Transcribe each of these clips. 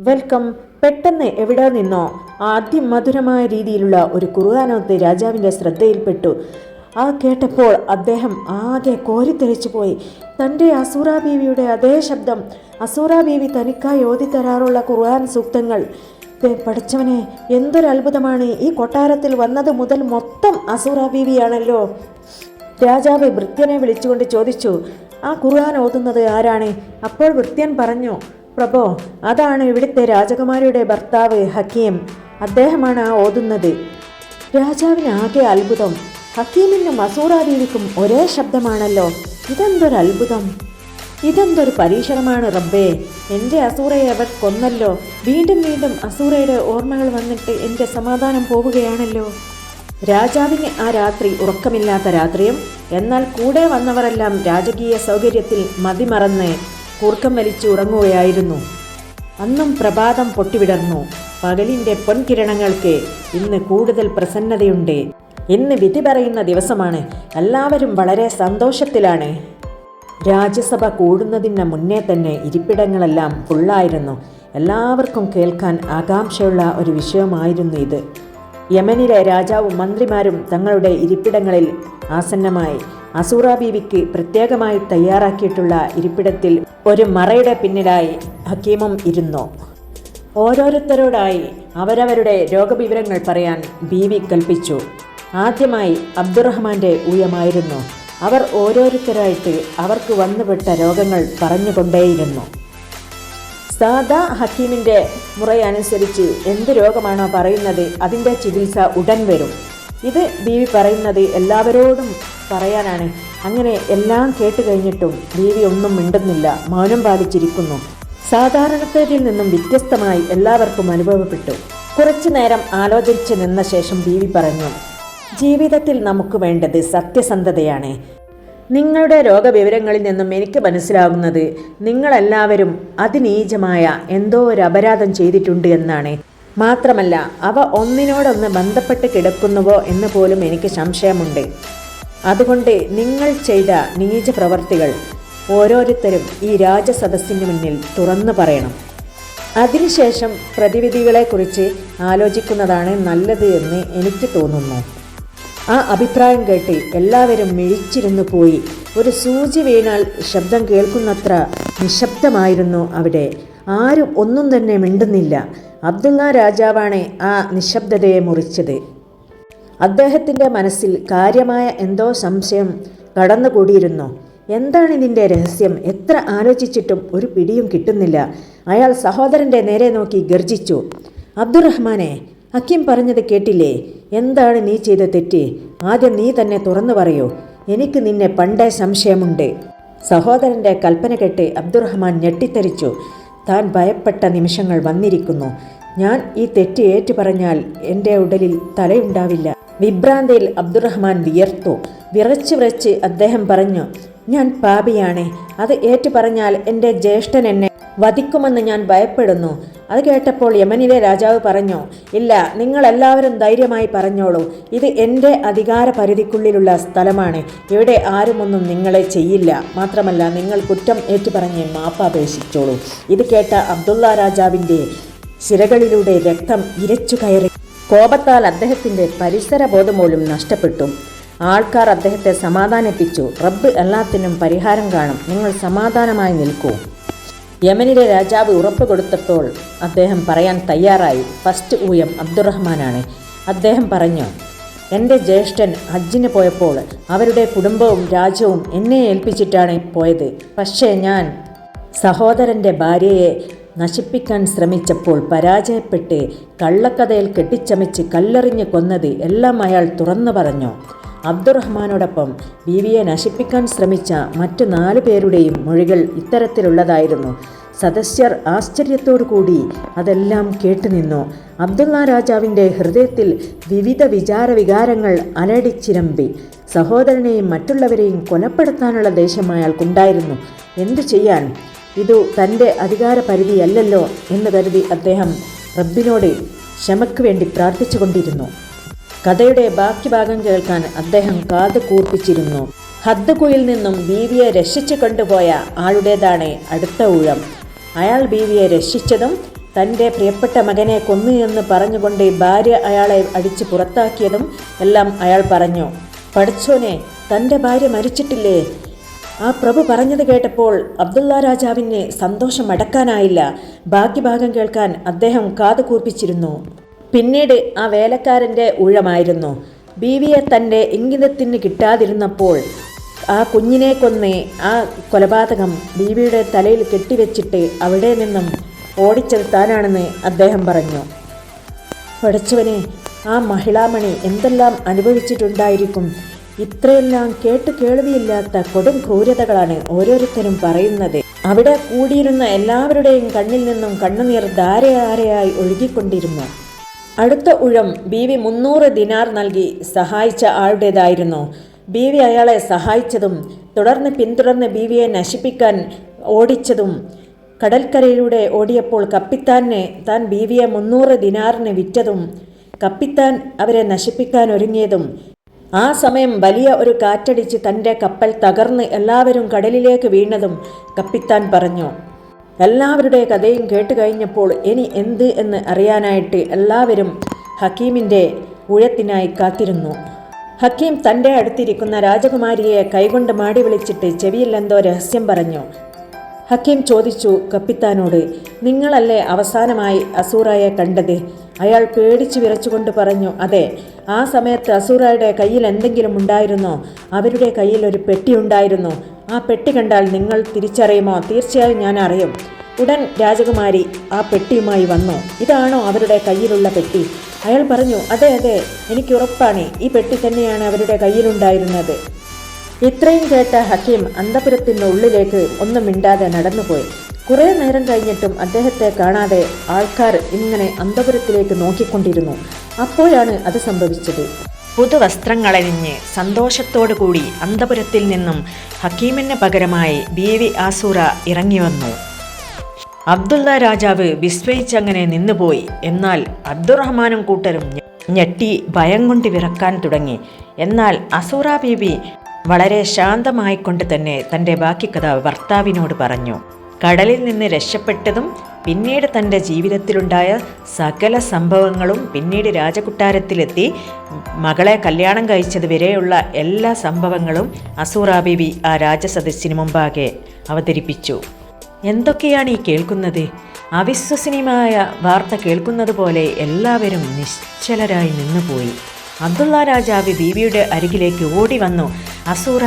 Welcome. പെട്ടെന്ന് എവിടെ നിന്നോ? ആദ്യം അതിമധുരമായ രീതിയിലുള്ള ഒരു കുറുകാനോത്ത് രാജാവിന്റെ ശ്രദ്ധയിൽപ്പെട്ടു. ആ കേട്ടപ്പോൾ അദ്ദേഹം ആകെ കോരിത്തെറിച്ചു പോയി. തന്റെ അസൂറാ ബീവിയുടെ അതേ ശബ്ദം അസൂറാ ബീവി തനിക്കായി ഓതിത്തരാറുള്ള ഖുർആൻ സൂക്തങ്ങൾ. പഠിച്ചവനെ എന്തൊരത്ഭുതമാണ് ഈ കൊട്ടാരത്തിൽ വന്നത് മുതൽ മൊത്തം അസൂറ ബീവിയാണല്ലോ രാജാവ് വൃത്യനെ വിളിച്ചുകൊണ്ട് ചോദിച്ചു ആ ഖുർആൻ ഓതുന്നത് ആരാണ്? അപ്പോൾ വൃത്യൻ പറഞ്ഞു പ്രഭോ അതാണ് ഇവിടുത്തെ രാജകുമാരിയുടെ ഭർത്താവ് ഹക്കീം. അദ്ദേഹമാണ് ഓതുന്നത്. രാജാവിന് ആകെ അത്ഭുതം. ഹക്കീമിനും അസൂറാദേവിക്കും ഒരേ ശബ്ദമാണല്ലോ. ഇതെന്തൊരു അത്ഭുതം. ഇതെന്തൊരു പരീക്ഷണമാണ് റബ്ബേ. എന്റെ അസൂറയെ അവർ കൊന്നല്ലോ. വീണ്ടും വീണ്ടും അസൂറയുടെ ഓർമ്മകൾ വന്നിട്ട് എന്റെ സമാധാനം പോവുകയാണല്ലോ. രാജാവിന് ആ രാത്രി ഉറക്കമില്ലാത്ത രാത്രിയും എന്നാൽ കൂടെ വന്നവരെല്ലാം രാജകീയ സൗകര്യത്തിൽ മതിമറന്ന് കൂർക്കം വലിച്ച് ഉറങ്ങുകയായിരുന്നു അന്നും പ്രഭാതം പൊട്ടിവിടർന്നു. പകലിന്റെ പൊൻകിരണങ്ങൾക്ക് ഇന്ന് കൂടുതൽ പ്രസന്നതയുണ്ട്. ഇന്ന് വിധി പറയുന്ന ദിവസമാണ്. എല്ലാവരും വളരെ സന്തോഷത്തിലാണ്. രാജ്യസഭ കൂടുന്നതിന് മുന്നേ തന്നെ ഇരിപ്പിടങ്ങളെല്ലാം ഫുള്ളായിരുന്നു എല്ലാവർക്കും കേൾക്കാൻ ആകാംക്ഷയുള്ള ഒരു വിഷയമായിരുന്നു ഇത്. യമനിലെ രാജാവും മന്ത്രിമാരും തങ്ങളുടെ ഇരിപ്പിടങ്ങളിൽ ആസന്നമായി. അസൂറ ബീവിക്ക് പ്രത്യേകമായി തയ്യാറാക്കിയിട്ടുള്ള ഇരിപ്പിടത്തിൽ ഒരു മറയുടെ പിന്നിലായി ഹക്കീമും ഇരുന്നു. ഓരോരുത്തരോടായി അവരവരുടെ രോഗവിവരങ്ങൾ പറയാൻ ബീവി കൽപ്പിച്ചു. ആദ്യമായി അബ്ദുറഹ്മാന്റെ ഊയമായിരുന്നു. അവർ ഓരോരുത്തരായിട്ട് അവർക്ക് വന്നുപെട്ട രോഗങ്ങൾ പറഞ്ഞുകൊണ്ടേയിരുന്നു. സാദാ ഹക്കീമിന്റെ മുറയനുസരിച്ച് എന്ത് രോഗമാണോ പറയുന്നത് അതിന്റെ ചികിത്സ ഉടൻ വരും. ഇത് ബീവി പറയുന്നത് എല്ലാവരോടും പറയാനാണ്. അങ്ങനെ എല്ലാം കേട്ട് കഴിഞ്ഞിട്ടും ബീവി ഒന്നും മിണ്ടുന്നില്ല മൗനം പാലിച്ചിരിക്കുന്നു. സാധാരണക്കാരിൽ നിന്നും വ്യത്യസ്തമായി എല്ലാവർക്കും അനുഭവപ്പെട്ടു. കുറച്ചു നേരം ആലോചിച്ച് നിന്ന ശേഷം ബീവി പറഞ്ഞു ജീവിതത്തിൽ നമുക്ക് വേണ്ടത് സത്യസന്ധതയാണ്. നിങ്ങളുടെ രോഗവിവരങ്ങളിൽ നിന്നും എനിക്ക് മനസ്സിലാകുന്നത് നിങ്ങളെല്ലാവരും അതിനീചമായ എന്തോ ഒരു അപരാധം ചെയ്തിട്ടുണ്ട് എന്നാണ്. മാത്രമല്ല അവ ഒന്നിനോടൊന്ന് ബന്ധപ്പെട്ട് കിടക്കുന്നുവോ എന്ന് പോലും എനിക്ക് സംശയമുണ്ട്. അതുകൊണ്ട് നിങ്ങൾ ചെയ്ത നീച പ്രവർത്തികൾ ഓരോരുത്തരും ഈ രാജസദസ്സിന് മുന്നിൽ തുറന്നു പറയണം. അതിനുശേഷം പ്രതിവിധികളെക്കുറിച്ച് ആലോചിക്കുന്നതാണ് നല്ലത് എന്ന് എനിക്ക് തോന്നുന്നു. ആ അഭിപ്രായം കേട്ട് എല്ലാവരും മിഴിച്ചിരുന്നു പോയി. ഒരു സൂചി വീണാൽ ശബ്ദം കേൾക്കുന്നത്ര നിശബ്ദമായിരുന്നു അവിടെ. ആരും ഒന്നും തന്നെ മിണ്ടുന്നില്ല. അബ്ദുള്ള രാജാവാണ് ആ നിശബ്ദതയെ മുറിച്ചത്. അദ്ദേഹത്തിന്റെ മനസ്സിൽ കാര്യമായ എന്തോ സംശയം കടന്നുകൂടിയിരുന്നു. എന്താണ് ഇതിന്റെ രഹസ്യം? എത്ര ആലോചിച്ചിട്ടും ഒരു പിടിയും കിട്ടുന്നില്ല. അയാൾ സഹോദരന്റെ നേരെ നോക്കി ഗർജിച്ചു അബ്ദുറഹ്മാനെ ഹക്കീം പറഞ്ഞത് കേട്ടില്ലേ? എന്താണ് നീ ചെയ്ത തെറ്റ്? ആദ്യം നീ തന്നെ തുറന്നു പറയൂ. എനിക്ക് നിന്നെ പണ്ടേ സംശയമുണ്ട്. സഹോദരന്റെ കൽപ്പന കേട്ട് അബ്ദുറഹ്മാൻ ഞെട്ടിത്തെറിച്ചു. താൻ ഭയപ്പെട്ട നിമിഷങ്ങൾ വന്നിരിക്കുന്നു. ഞാൻ ഈ തെറ്റ് ഏറ്റു പറഞ്ഞാൽ എന്റെ ഉടലിൽ തലയുണ്ടാവില്ല. വിഭ്രാന്തയിൽ അബ്ദുറഹ്മാൻ വിയർത്തു. വിറച്ച് വിറച്ച് അദ്ദേഹം പറഞ്ഞു ഞാൻ പാപിയാണ്. അത് ഏറ്റു പറഞ്ഞാൽ എന്റെ ജ്യേഷ്ഠൻ എന്നെ വധിക്കുമെന്ന് ഞാൻ ഭയപ്പെടുന്നു. അത് കേട്ടപ്പോൾ യമനിലെ രാജാവ് പറഞ്ഞു ഇല്ല നിങ്ങളെല്ലാവരും ധൈര്യമായി പറഞ്ഞോളൂ. ഇത് എന്റെ അധികാര പരിധിക്കുള്ളിലുള്ള സ്ഥലമാണ്. ഇവിടെ ആരുമൊന്നും നിങ്ങളെ ചെയ്യില്ല. മാത്രമല്ല നിങ്ങൾ കുറ്റം ഏറ്റുപറഞ്ഞ് മാപ്പപേക്ഷിച്ചോളൂ. ഇത് കേട്ട അബ്ദുള്ള രാജാവിന്റെ ശിരകളിലൂടെ രക്തം ഇരച്ചു കയറി. കോപത്താൽ അദ്ദേഹത്തിന്റെ പരിസരബോധം പോലും നഷ്ടപ്പെട്ടു. ആൾക്കാർ അദ്ദേഹത്തെ സമാധാനിപ്പിച്ചു. റബ്ബ് എല്ലാത്തിനും പരിഹാരം കാണും. നിങ്ങൾ സമാധാനമായി നിൽക്കൂ. യമനിലെ രാജാവ് ഉറപ്പ് കൊടുത്തപ്പോൾ അദ്ദേഹം പറയാൻ തയ്യാറായി. ഫസ്റ്റ് ഊയം അബ്ദുറഹ്മാനാണ്. അദ്ദേഹം പറഞ്ഞു എന്റെ ജ്യേഷ്ഠൻ ഹജ്ജിന് പോയപ്പോൾ അവരുടെ കുടുംബവും രാജ്യവും എന്നെ ഏൽപ്പിച്ചിട്ടാണ് പോയത്. പക്ഷേ ഞാൻ സഹോദരന്റെ ഭാര്യയെ നശിപ്പിക്കാൻ ശ്രമിച്ചപ്പോൾ പരാജയപ്പെട്ട് കള്ളക്കഥയിൽ കെട്ടിച്ചമച്ച് കല്ലെറിഞ്ഞ് കൊന്നത് എല്ലാം അയാൾ തുറന്നു പറഞ്ഞു. അബ്ദുറഹ്മാനോടൊപ്പം ബീവിയെ നശിപ്പിക്കാൻ ശ്രമിച്ച മറ്റു നാലു പേരുടെയും മൊഴികൾ ഇത്തരത്തിലുള്ളതായിരുന്നു. സദസ്യർ കൂടി അതെല്ലാം കേട്ടുനിന്നു. അബ്ദുള്ള രാജാവിന്റെ ഹൃദയത്തിൽ വിവിധ വിചാരവികാരങ്ങൾ അലടിച്ചിരമ്പി. സഹോദരനെയും മറ്റുള്ളവരെയും കൊലപ്പെടുത്താനുള്ള ദേഷ്യം അയാൾക്കുണ്ടായിരുന്നു. എന്തു ചെയ്യാൻ? ഇതു തന്റെ അധികാര പരിധിയല്ലല്ലോ എന്ന് കരുതി അദ്ദേഹം റബ്ബിനോട് ക്ഷമയ്ക്ക് വേണ്ടി പ്രാർത്ഥിച്ചുകൊണ്ടിരുന്നു. കഥയുടെ ബാക്കി ഭാഗം കേൾക്കാൻ അദ്ദേഹം കാത് കൂർപ്പിച്ചിരുന്നു. ഹദ്ദുകുയിൽ നിന്നും ബീവിയെ രക്ഷിച്ചു കൊണ്ടുപോയ ആളുടേതാണ് അടുത്ത ഊഴം. അയാൾ ബീവിയെ രക്ഷിച്ചതും തന്റെ പ്രിയപ്പെട്ട മകനെ കൊന്നു എന്ന് പറഞ്ഞുകൊണ്ട് ഭാര്യ അയാളെ അടിച്ച് പുറത്താക്കിയതും എല്ലാം അയാൾ പറഞ്ഞു. പഠിച്ചോനെ തന്റെ ഭാര്യ മരിച്ചിട്ടില്ലേ? ആ പ്രഭു പറഞ്ഞത് കേട്ടപ്പോൾ അബ്ദുള്ള രാജാവിന് സന്തോഷം അടക്കാനായില്ല. ബാക്കി ഭാഗം കേൾക്കാൻ അദ്ദേഹം കാത് കൂർപ്പിച്ചിരുന്നു. പിന്നീട് ആ വേലക്കാരന്റെ ഊഴമായിരുന്നു. ബീവിയെ തന്റെ ഇംഗിതത്തിന് കിട്ടാതിരുന്നപ്പോൾ ആ കുഞ്ഞിനെ കൊന്ന് ആ കൊലപാതകം ബീവിയുടെ തലയിൽ കെട്ടിവെച്ചിട്ട് അവിടെ നിന്നും ഓടിച്ചത് താനാണെന്ന് അദ്ദേഹം പറഞ്ഞു. പഠിച്ചവനെ ആ മഹിളാമണി എന്തെല്ലാം അനുഭവിച്ചിട്ടുണ്ടായിരിക്കും? ഇത്രയെല്ലാം കേട്ട് കേൾവിയില്ലാത്ത കൊടും ക്രൂരതകളാണ് ഓരോരുത്തരും പറയുന്നത്. അവിടെ കൂടിയിരുന്ന എല്ലാവരുടെയും കണ്ണിൽ നിന്നും കണ്ണുനീർ ധാരയാരയായി ഒഴുകിക്കൊണ്ടിരുന്നു. അടുത്ത ഉഴം ബീവി മുന്നൂറ് ദിനാർ നൽകി സഹായിച്ച ആളുടേതായിരുന്നു. ബീവി അയാളെ സഹായിച്ചതും തുടർന്ന് പിന്തുടർന്ന് ബീവിയെ നശിപ്പിക്കാൻ ഓടിച്ചതും കടൽക്കരയിലൂടെ ഓടിയപ്പോൾ കപ്പിത്താനെ താൻ ബീവിയെ മുന്നൂറ് ദിനാറിന് വിറ്റതും കപ്പിത്താൻ അവരെ നശിപ്പിക്കാൻ ഒരുങ്ങിയതും. ആ സമയം വലിയ ഒരു കാറ്റടിച്ച് തന്റെ കപ്പൽ തകർന്ന് എല്ലാവരും കടലിലേക്ക് വീണതും കപ്പിത്താൻ പറഞ്ഞു. എല്ലാവരുടെ കഥയും കേട്ട് കഴിഞ്ഞപ്പോൾ ഇനി എന്ത് എന്ന് അറിയാനായിട്ട് എല്ലാവരും ഹക്കീമിന്റെ ഉഴത്തിനായി കാത്തിരുന്നു. ഹക്കീം തന്റെ അടുത്തിരിക്കുന്ന രാജകുമാരിയെ കൈകൊണ്ട് മാടി വിളിച്ചിട്ട് ചെവിയിൽ എന്തോ രഹസ്യം പറഞ്ഞു. ഹക്കീം ചോദിച്ചു കപ്പിത്താനോട് നിങ്ങളല്ലേ അവസാനമായി അസൂറായെ കണ്ടത്? അയാൾ പേടിച്ചു വിറച്ചുകൊണ്ട് പറഞ്ഞു അതെ ആ സമയത്ത് അസൂറയുടെ കയ്യിൽ എന്തെങ്കിലും ഉണ്ടായിരുന്നോ? അവരുടെ കയ്യിൽ ഒരു പെട്ടി ഉണ്ടായിരുന്നു. ആ പെട്ടി കണ്ടാൽ നിങ്ങൾ തിരിച്ചറിയുമോ? തീർച്ചയായും ഞാൻ അറിയും. ഉടൻ രാജകുമാരി ആ പെട്ടിയുമായി വന്നു. ഇതാണോ അവരുടെ കയ്യിലുള്ള പെട്ടി? അയാൾ പറഞ്ഞു അതെ അതെ എനിക്ക് ഉറപ്പാണ്. ഈ പെട്ടി തന്നെയാണ് അവരുടെ കയ്യിലുണ്ടായിരുന്നത്. ഇത്രയും കേട്ട ഹക്കീം അന്തപുരത്തിന്റെ ഉള്ളിലേക്ക് ഒന്നും മിണ്ടാതെ നടന്നുപോയി. കുറേ നേരം കഴിഞ്ഞിട്ടും അദ്ദേഹത്തെ കാണാതെ ആൾക്കാർ ഇങ്ങനെ അന്തപുരത്തിലേക്ക് നോക്കിക്കൊണ്ടിരുന്നു. അപ്പോഴാണ് അത് സംഭവിച്ചത്. പുതുവസ്ത്രങ്ങളണിഞ്ഞ് സന്തോഷത്തോടുകൂടി അന്തപുരത്തിൽ നിന്നും ഹക്കീമിന് പകരമായി ബീവി ആസൂറ ഇറങ്ങിവന്നു അബ്ദുള്ള രാജാവ് വിസ്മയിച്ചങ്ങനെ നിന്നുപോയി. എന്നാൽ അബ്ദുറഹ്മാനും കൂട്ടരും ഞെട്ടി ഭയം കൊണ്ട് വിറക്കാൻ തുടങ്ങി. എന്നാൽ അസൂറ ബീബി വളരെ ശാന്തമായിക്കൊണ്ട് തന്നെ തന്റെ ബാക്കി കഥ ഭർത്താവിനോട് പറഞ്ഞു. കടലിൽ നിന്ന് രക്ഷപ്പെട്ടതും പിന്നീട് തന്റെ ജീവിതത്തിലുണ്ടായ സകല സംഭവങ്ങളും പിന്നീട് രാജകുട്ടാരത്തിലെത്തി മകളെ കല്യാണം കഴിച്ചത് വരെയുള്ള എല്ലാ സംഭവങ്ങളും അസൂറ ആ രാജസദസ്സിന് മുമ്പാകെ അവതരിപ്പിച്ചു. എന്തൊക്കെയാണ് ഈ കേൾക്കുന്നത്? അവിശ്വസനീയമായ വാർത്ത കേൾക്കുന്നത് പോലെ എല്ലാവരും നിശ്ചലരായി നിന്നുപോയി. അബ്ദുള്ള രാജാവ് ബീവിയുടെ അരികിലേക്ക് ഓടി വന്നു. അസൂറ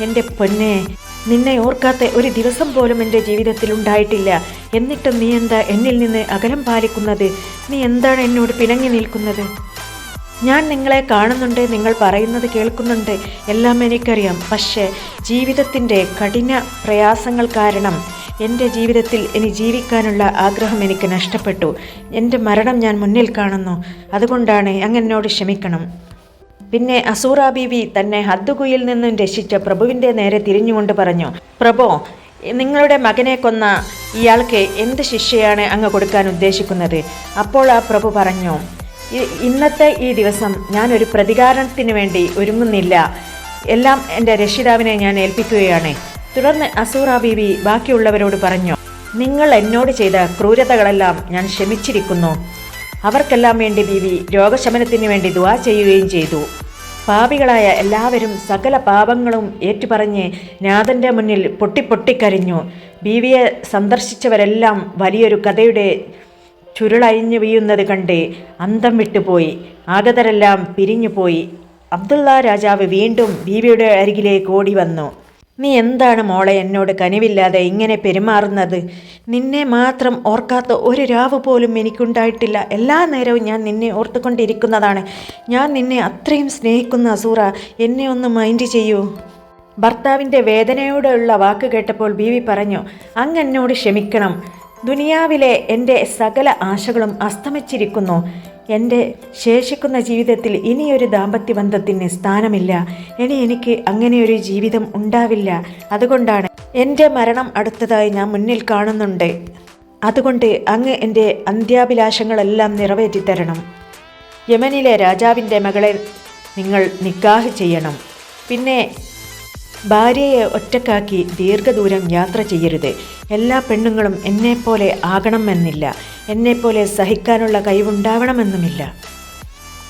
എന്റെ പൊന്നെ നിന്നെ ഓർക്കാത്ത ഒരു ദിവസം പോലും എന്റെ ജീവിതത്തിൽ ഉണ്ടായിട്ടില്ല. എന്നിട്ടും നീ എന്താ എന്നിൽ നിന്ന് അകലം പാലിക്കുന്നത്? നീ എന്താണ് എന്നോട് പിണങ്ങി നിൽക്കുന്നത്? ഞാൻ നിങ്ങളെ കാണുന്നുണ്ട് നിങ്ങൾ പറയുന്നത് കേൾക്കുന്നുണ്ട്. എല്ലാം എനിക്കറിയാം. പക്ഷേ ജീവിതത്തിന്റെ കഠിന പ്രയാസങ്ങൾ കാരണം എന്റെ ജീവിതത്തിൽ ഇനി ജീവിക്കാനുള്ള ആഗ്രഹം എനിക്ക് നഷ്ടപ്പെട്ടു. എന്റെ മരണം ഞാൻ മുന്നിൽ കാണുന്നു. അതുകൊണ്ടാണ് അങ്ങ് എന്നോട് ക്ഷമിക്കണം. പിന്നെ അസൂറ ബീവി തന്നെ ഹദ്ദുകുയിൽ നിന്നും രക്ഷിച്ച പ്രഭുവിന്റെ നേരെ തിരിഞ്ഞുകൊണ്ട് പറഞ്ഞു പ്രഭോ നിങ്ങളുടെ മകനെ കൊന്ന ഇയാൾക്ക് എന്ത് ശിക്ഷയാണ് അങ്ങ് കൊടുക്കാൻ ഉദ്ദേശിക്കുന്നത്? അപ്പോൾ ആ പ്രഭു പറഞ്ഞു ഇന്നത്തെ ഈ ദിവസം ഞാനൊരു പ്രതികാരത്തിന് വേണ്ടി ഒരുങ്ങുന്നില്ല. എല്ലാം എന്റെ രക്ഷിതാവിനെ ഞാൻ ഏൽപ്പിക്കുകയാണ്. തുടർന്ന് അസൂറ ബീവി ബാക്കിയുള്ളവരോട് പറഞ്ഞു നിങ്ങൾ എന്നോട് ചെയ്ത ക്രൂരതകളെല്ലാം ഞാൻ ക്ഷമിച്ചിരിക്കുന്നു. അവർക്കെല്ലാം വേണ്ടി ബീവി രോഗശമനത്തിന് വേണ്ടി ദുവാ ചെയ്യുകയും ചെയ്തു. പാപികളായ എല്ലാവരും സകല പാപങ്ങളും ഏറ്റുപറഞ്ഞ് നാഥന്റെ മുന്നിൽ പൊട്ടിപ്പൊട്ടിക്കരഞ്ഞു ബീവിയെ സന്ദർശിച്ചവരെല്ലാം വലിയൊരു കഥയുടെ ചുരുളഴിഞ്ഞു വീഴുന്നത് കണ്ട് അന്തം വിട്ടുപോയി. ആഗതരെല്ലാം പിരിഞ്ഞുപോയി. അബ്ദുള്ള രാജാവ് വീണ്ടും ബീവിയുടെ അരികിലേക്ക് ഓടി വന്നു നീ എന്താണ് മോളെ എന്നോട് കനിവില്ലാതെ ഇങ്ങനെ പെരുമാറുന്നത്? നിന്നെ മാത്രം ഓർക്കാത്ത ഒരു രാവ് പോലും എനിക്കുണ്ടായിട്ടില്ല. എല്ലാ നേരവും ഞാൻ നിന്നെ ഓർത്തുകൊണ്ടിരിക്കുന്നതാണ്. ഞാൻ നിന്നെ അത്രയും സ്നേഹിക്കുന്ന അസൂറ എന്നെ ഒന്ന് മൈൻഡ് ചെയ്യൂ. ഭർത്താവിന്റെ വേദനയോടെയുള്ള വാക്ക് കേട്ടപ്പോൾ ബീവി പറഞ്ഞു അങ്ങ് എന്നോട് ക്ഷമിക്കണം. ദുനിയാവിലെ എന്റെ സകല ആശകളും അസ്തമിച്ചിരിക്കുന്നു. എന്റെ ശേഷിക്കുന്ന ജീവിതത്തിൽ ഇനിയൊരു ദാമ്പത്യ ബന്ധത്തിന് സ്ഥാനമില്ല. ഇനി എനിക്ക് അങ്ങനെയൊരു ജീവിതം ഉണ്ടാവില്ല. അതുകൊണ്ടാണ് എന്റെ മരണം അടുത്തതായി ഞാൻ മുന്നിൽ കാണുന്നുണ്ട്. അതുകൊണ്ട് അങ്ങ് എന്റെ അന്ത്യാഭിലാഷങ്ങളെല്ലാം നിറവേറ്റി തരണം യമനിലെ രാജാവിന്റെ മകളെ നിങ്ങൾ നിക്കാഹ് ചെയ്യണം. പിന്നെ ഭാര്യയെ ഒറ്റക്കാക്കി ദീർഘദൂരം യാത്ര ചെയ്യരുത്. എല്ലാ പെണ്ണുങ്ങളും എന്നെപ്പോലെ ആകണമെന്നില്ല. എന്നെപ്പോലെ സഹിക്കാനുള്ള കഴിവുണ്ടാവണമെന്നുമില്ല.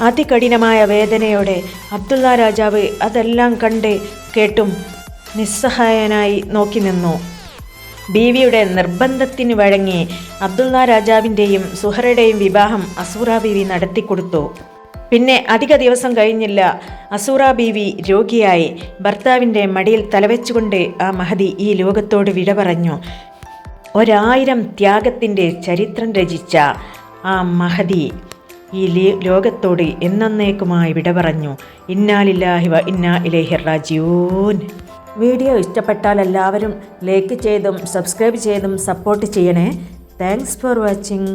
അതികഠിനമായ വേദനയോടെ അബ്ദുള്ള രാജാവ് അതെല്ലാം കണ്ട് കേട്ടും നിസ്സഹായനായി നോക്കി നിന്നു. ബീവിയുടെ നിർബന്ധത്തിന് വഴങ്ങി അബ്ദുള്ള രാജാവിന്റെയും സുഹറയുടെയും വിവാഹം അസൂറ ബീവി നടത്തിക്കൊടുത്തു പിന്നെ അധിക ദിവസം കഴിഞ്ഞില്ല അസൂറ ബീവി രോഗിയായി. ഭർത്താവിന്റെ മടിയിൽ തലവെച്ചുകൊണ്ട് ആ മഹതി ഈ ലോകത്തോട് വിട പറഞ്ഞു. ഒരായിരം ത്യാഗത്തിന്റെ ചരിത്രം രചിച്ച ആ മഹതി ഈ ലോകത്തോട് എന്നേക്കുമായി വിട പറഞ്ഞു. ഇന്നാലില്ലാഹി വ ഇന്നാ ഇലൈഹി റാജിഊൻ. വീഡിയോ ഇഷ്ടപ്പെട്ടാൽ എല്ലാവരും ലൈക്ക് ചെയ്തും സബ്സ്ക്രൈബ് ചെയ്തും സപ്പോർട്ട് ചെയ്യണേ. Thanks for watching.